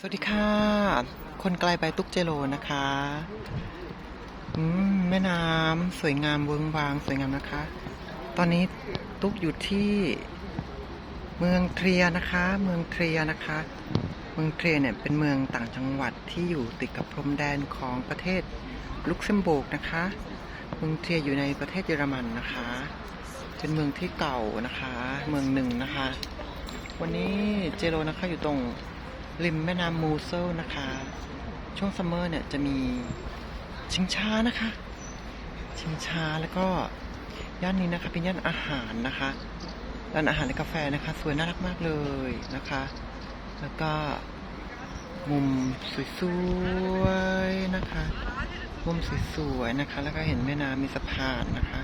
สวัสดีค่ะ คนไกลไปตุ๊กเจโรนะคะอืมแม่น้ำสวยงามเวิงวางสวยงามนะคะ ตอนนี้ตุ๊กอยู่ที่เมืองเทรียนะคะ เมืองเทรียนะคะ เมืองเทรียเนี่ยเป็นเมืองต่างจังหวัดที่อยู่ติดกับพรมแดนของประเทศลุกเซมเบิร์กนะคะ เมืองเทรียอยู่ในประเทศเยอรมันนะคะ เป็นเมืองที่เก่านะคะ เมืองหนึ่งนะคะ วันนี้เจโรนะคะอยู่ตรง ริมแม่น้ำมูเซลนะคะ ช่วงซัมเมอร์เนี่ยจะมีชิงช้านะคะ ชิงช้าแล้วก็ย่านนี้นะคะเป็นย่านอาหารนะคะร้านอาหารและกาแฟนะคะสวยน่ารักมากเลยนะคะ แล้วก็มุมสวยๆนะคะ มุมสวยๆนะคะ แล้วก็เห็นแม่น้ำมีสะพานนะคะ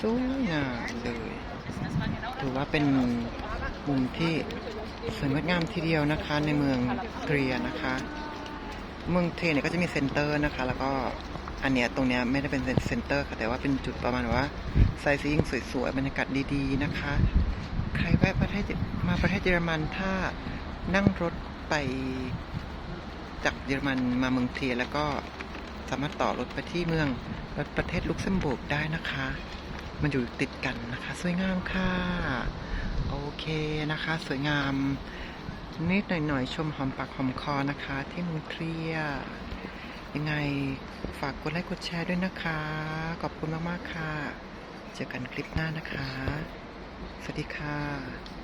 สวยงามเลย ถือว่าเป็นมุมที่ สวยงดงามทีเดียวนะคะ ในเมืองเทรียนะคะ เมืองเทรียเนี่ยก็จะมีเซ็นเตอร์นะคะ แล้วก็อันเนี้ยตรงเนี้ยไม่ได้เป็นเซ็นเตอร์ค่ะแต่ว่าเป็นจุดประมาณว่าไซซิ่งสวยๆบรรยากาศดีๆนะคะ ใครแวะประเทศมาประเทศเยอรมันถ้านั่งรถไปจากเยอรมันมาเมืองเทียแล้วก็สามารถต่อรถไปที่เมืองประเทศลุกเซมเบิร์กได้นะคะ มันอยู่ติดกันนะคะ สวยงามค่ะ โอเคนะคะ สวยงามนิดหน่อยๆ ชมหอมปากหอมคอนะคะ ที่มืองเคลียยังไงฝากกดไลค์กดแชร์ด้วยนะคะ ขอบคุณมากๆค่ะ เจอกันคลิปหน้านะคะ สวัสดีค่ะ